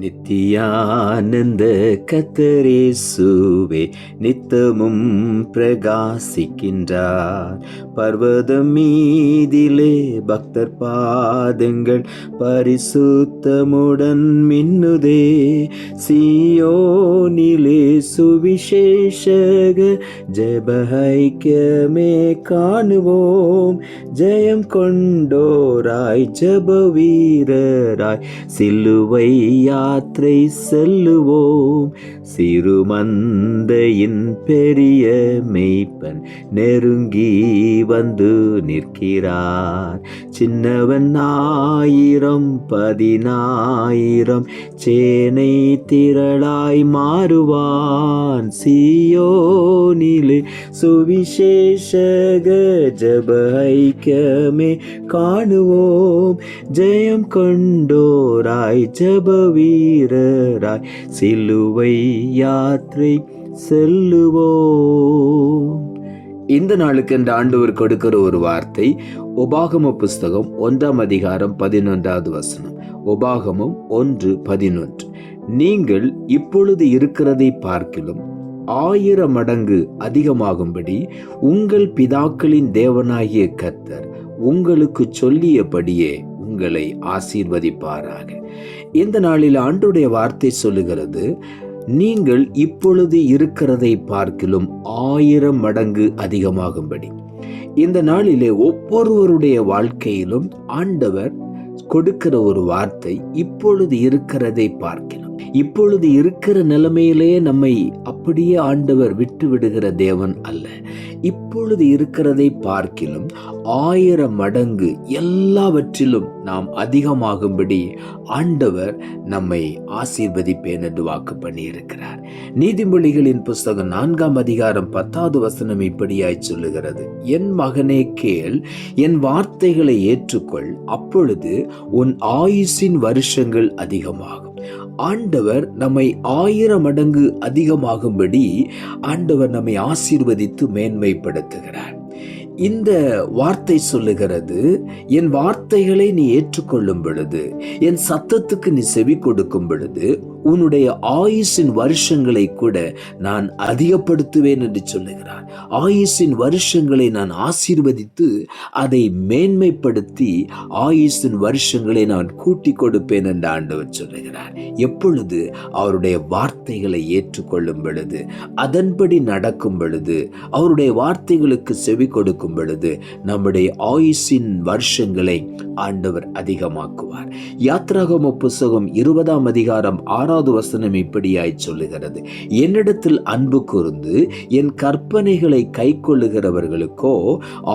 நித்தியானந்த கத்தரேசுவே நித்தமும் பிரகாசிக்கின்றார். பர்வதம் மீதிலே பக்தர் பாதங்கள் பரிசுத்தமுடன் மின்னுதே. சியோனிலே சுவிசேஷக ஜெபஹைக்கியமே காணுவோம். ஜெயம் கொண்டோராய் ஜப வீரராய் சிலுவையா யாத்திரை செல்லுவோம். சிறுமந்தையின் பெரிய மெய்ப்பன் நெருங்கி வந்து நிற்கிறார். சின்னவன் ஆயிரம் பதினாயிரம் சேனை திரளாய் மாறுவார். நான் சியோனிலே சுவிசேஷக ஜப ஐக்கியமே காணுவோம். ஜெயம் கொண்டோராய் ஜப வீரராய் சிலுவை யாத்திரை செல்லுவோம். இந்த நாளுக்கு என்ற ஆண்டவர் கொடுக்கிற ஒரு வார்த்தை உபாகம புஸ்தகம் ஒன்றாம் அதிகாரம் பதினொன்றாவது வசனம். உபாகமம் ஒன்று பதினொன்று. நீங்கள் இப்பொழுது இருக்கிறதை பார்க்கிலும் ஆயிரம் மடங்கு அதிகமாகும்படி உங்கள் பிதாக்களின் தேவனாகிய கர்த்தர் உங்களுக்கு சொல்லியபடியே உங்களை ஆசீர்வதிப்பாராக. இந்த நாளில் ஆண்டுடைய வார்த்தை சொல்லுகிறது நீங்கள் இப்பொழுது இருக்கிறதை பார்க்கிலும் ஆயிரம் மடங்கு அதிகமாகும்படி. இந்த நாளிலே ஒவ்வொருவருடைய வாழ்க்கையிலும் ஆண்டவர் கொடுக்கிற ஒரு வார்த்தை இப்பொழுது இருக்கிறதை பார்க்கலாம். இப்பொழுது இருக்கிற நிலைமையிலேயே நம்மை அப்படியே ஆண்டவர் விட்டு விடுகிற தேவன் அல்ல. இப்பொழுது இருக்கிறதை பார்க்கிலும் ஆயிரம் மடங்கு எல்லாவற்றிலும் நாம் அதிகமாகும்படி ஆண்டவர் நம்மை ஆசீர்வதிப்பேன் என்று வாக்கு பண்ணியிருக்கிறார். நீதிமொழிகளின் புஸ்தகம் நான்காம் அதிகாரம் பத்தாவது வசனம் இப்படியாய் சொல்லுகிறது. என் மகனே கேள் என் வார்த்தைகளை ஏற்றுக்கொள். அப்பொழுது உன் ஆயுசின் வருஷங்கள் அதிகமாகும். ஆண்டவர் நம்மை ஆயிரம் மடங்கு அதிகமாகும்படி ஆண்டவர் நம்மை ஆசீர்வதித்து மேன்மைப்படுத்துகிறார். இந்த வார்த்தை சொல்லுகிறது என் வார்த்தைகளை நீ ஏற்றுக்கொள்ளும் பொழுது என் சத்தத்துக்கு நீ செவி கொடுக்கும் பொழுது உன்னுடைய ஆயுசின் வருஷங்களை கூட நான் அதிகப்படுத்துவேன் என்று சொல்லுகிறார். ஆயுசின் வருஷங்களை நான் ஆசீர்வதித்து அதை மேன்மைப்படுத்தி ஆயுசின் வருஷங்களை நான் கூட்டி கொடுப்பேன் என்று ஆண்டவர் சொல்லுகிறார். எப்பொழுது அவருடைய வார்த்தைகளை ஏற்றுக்கொள்ளும் பொழுது அதன்படி நடக்கும் பொழுது அவருடைய வார்த்தைகளுக்கு செவி கொடுக்கும் பொழுது நம்முடைய ஆயுசின் வருஷங்களை ஆண்டவர் அதிகமாக்குவார். யாத்ராகம புஸ்தகம் இருபதாம் அதிகாரம் ஆறாவது வசனம் இப்படியாய் சொல்லுகிறது. என்னிடத்தில் அன்பு கூர்ந்து என் கற்பனைகளை கை கொள்ளுகிறவர்களுக்கோ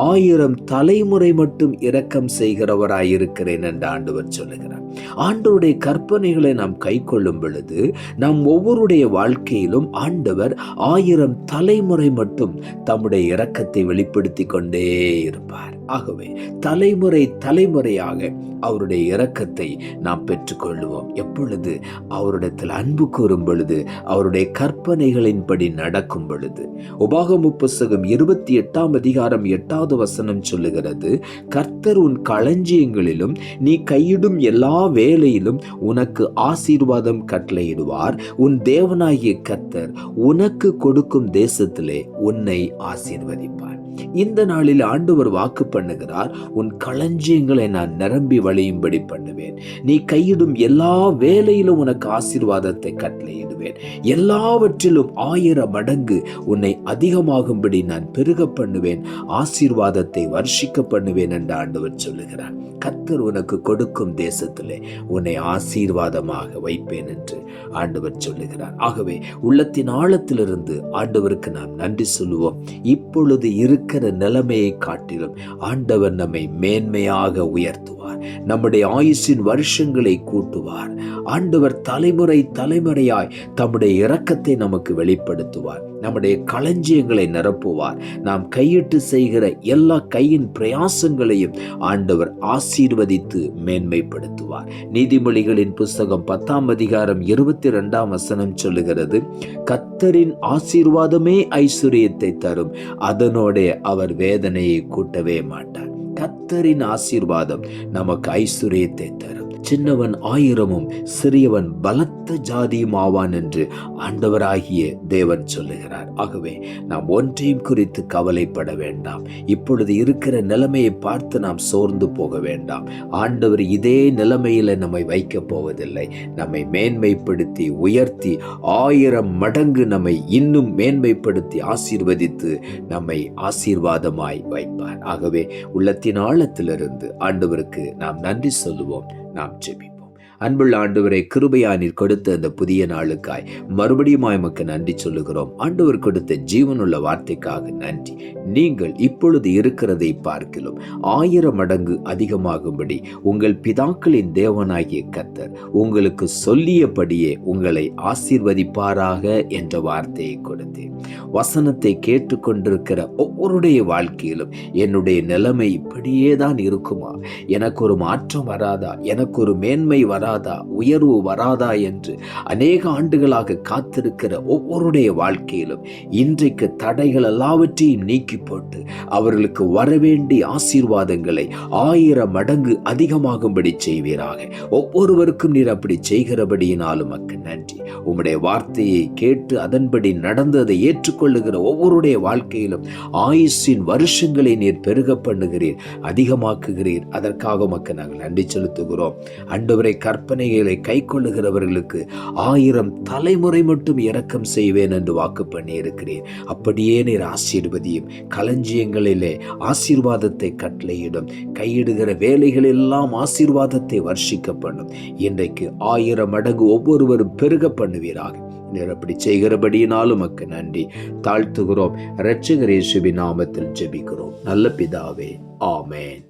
ஆயிரம் தலைமுறை மட்டும் இரக்கம் செய்கிறவராயிருக்கிறேன் என்று ஆண்டவர் சொல்லுகிறார். ஆண்டவருடைய கற்பனைகளை நாம் கை கொள்ளும் பொழுது நாம் ஒவ்வொருடைய வாழ்க்கையிலும் ஆண்டவர் ஆயிரம் தலைமுறை மட்டும் தம்முடைய இரக்கத்தை வெளிப்படுத்தி கொண்டே இருப்பார். ஆகவே தலைமுறை தலைமுறையாக அவருடைய இரக்கத்தை நாம் பெற்றுக்கொள்வோம் எப்பொழுது அவருடைய அவரிடத்தில் அன்பு கூறும் பொழுது அவருடைய கற்பனைகளின்படி நடக்கும் பொழுது. உபாகமு புஸ்தகம் இருபத்தி எட்டாம் அதிகாரம் எட்டாவது வசனம் சொல்லுகிறது கர்த்தர் உன் களஞ்சியங்களிலும் நீ கையிடும் எல்லா வேலையிலும் உனக்கு ஆசீர்வாதம் கட்டளையிடுவார். உன் தேவனாகிய கர்த்தர் உனக்கு கொடுக்கும் தேசத்திலே உன்னை ஆசீர்வதிப்பார். இந்த நாளில் ஆண்டவர் வாக்கு பண்ணுகிறார் உன் களஞ்சியங்களை நான் நிரம்பி வழியும்படி பண்ணுவேன். நீ கையிடும் எல்லா வேலையிலும் உனக்கு ஆசை ஆசீர்வாதத்தை பண்ணுவேன் எல்லாவற்றிலும் ஆயிரம் மடங்கு உன்னை அதிகமாகும்படி நான் பெருக பண்ணுவேன். ஆசீர்வாதத்தை வர்ஷிக்க பண்ணுவேன் என்று ஆண்டவர் சொல்லுகிறார். கத்தர் உனக்கு கொடுக்கும் தேசத்திலே உன்னை ஆசீர்வாதமாக வைப்பேன் என்று ஆண்டவர் சொல்லுகிறார். ஆகவே உள்ளத்தின் ஆழத்திலிருந்து ஆண்டவருக்கு நாம் நன்றி சொல்லுவோம். இப்பொழுது இருக்கிற நிலைமையை காட்டிலும் ஆண்டவர் நம்மை மேன்மையாக உயர்த்துவார். நம்முடைய ஆயுசின் வருஷங்களை கூட்டுவார். ஆண்டவர் தலைமுறை தலைமுறையாய் தம்முடைய இரக்கத்தை நமக்கு வெளிப்படுத்துவார். நம்முடைய களஞ்சியங்களை நிரப்புவார். நாம் கையிட்டு செய்கிற எல்லா கையின் பிரயாசங்களையும் ஆண்டவர் ஆசீர்வதித்து மேன்மைப்படுத்துவார். நீதிமொழிகளின் புஸ்தகம் பத்தாம் அதிகாரம் இருபத்தி ரெண்டாம் வசனம் சொல்லுகிறது கத்தரின் ஆசீர்வாதமே ஐஸ்வர்யத்தை தரும். அதனோட அவர் வேதனையை கூட்டவே மாட்டார். கத்தரின் ஆசீர்வாதம் நமக்கு ஐஸ்வர்யத்தை தரும். சின்னவன் ஆயிரமும் சிறியவன் பலத்த ஜாதியும் ஆவான் என்று ஆண்டவராகிய தேவன் சொல்லுகிறார். ஆகவே நாம் ஒன்றையும் குறித்து கவலைப்பட வேண்டாம். இப்பொழுது இருக்கிற நிலைமையை பார்த்து நாம் சோர்ந்து போக வேண்டாம். ஆண்டவர் இதே நிலைமையில நம்மை வைக்கப் போவதில்லை. நம்மை மேன்மைப்படுத்தி உயர்த்தி ஆயிரம் மடங்கு நம்மை இன்னும் மேன்மைப்படுத்தி ஆசீர்வதித்து நம்மை ஆசீர்வாதமாய் வைப்பார். ஆகவே உள்ளத்தின் ஆழத்திலிருந்து ஆண்டவருக்கு நாம் நன்றி சொல்லுவோம். நாம் ஜெபிப்போம் அன்புள்ள ஆண்டவரை கிருபையானீர் கொடுத்த அந்த புதிய நாளுக்காய். மறுபடியும் எமக்கு நன்றி சொல்லுகிறோம். ஆண்டவர் கொடுத்த ஜீவனுள்ள வார்த்தைக்காக நன்றி. நீங்கள் இப்பொழுது இருக்கிறதை பார்க்கலாம் ஆயிரம் மடங்கு அதிகமாகும்படி உங்கள் பிதாக்களின் தேவனாகிய கத்தர் உங்களுக்கு சொல்லியபடியே உங்களை ஆசீர்வதிப்பாராக என்ற வார்த்தையை கொடுத்தேன். வசனத்தை கேட்டுக்கொண்டிருக்கிற ஒவ்வொருடைய வாழ்க்கையிலும் என்னுடைய நிலைமை இப்படியே தான் இருக்குமா? எனக்கு ஒரு மாற்றம் வராதா? எனக்கு ஒரு மேன்மை வராதா? உயர்வு வராதா என்று அநேக ஆண்டுகளாக காத்திருக்கிற ஒவ்வொருடைய வாழ்க்கையிலும் இன்றைக்கு தடைகள் எல்லாவற்றையும் நீக்கி போட்டு அவர்களுக்கு வரவேண்டிய ஆசீர்வாதங்களை ஆயிரம் மடங்கு அதிகமாகும்படி செய்வீராக. ஒவ்வொருவருக்கும் நீர் அப்படி செய்கிறபடியினாலும் அக்கு நன்றி. உம்முடைய வார்த்தையை கேட்டு அதன்படி நடந்ததை ஏற்றுக்கொள்ளுகிற ஒவ்வொருடைய வாழ்க்கையிலும் ஆயுஷின் வருஷங்களை நீர் பெருக பண்ணுகிறீர் அதிகமாக்குகிறீர். அதற்காக உமக்கு நாங்கள் நன்றி செலுத்துகிறோம். அண்டவரை கற்பனைகளை கை கொள்ளுகிறவர்களுக்கு ஆயிரம் தலைமுறை மட்டும் இரக்கம் செய்வேன் என்று வாக்கு பண்ணியிருக்கிறேன். அப்படியே நீர் ஆசீர்வதியும் களஞ்சியங்களிலே ஆசீர்வாதத்தை கட்டளையிடும். கையிடுகிற வேலைகள் எல்லாம் ஆசீர்வாதத்தை வர்ஷிக்க பண்ணும் இன்றைக்கு ஆயிரம் மடங்கு ஒவ்வொருவரும் பெருக பண்ணுவீராக. நீர் அப்படி செய்கிறபடியினாலும் மக்கு நன்றி. தாழ்த்துகிறோம். இரட்சகர் நாமத்தில் ஜெபிக்கிறோம். நல்ல பிதாவே. ஆமேன்.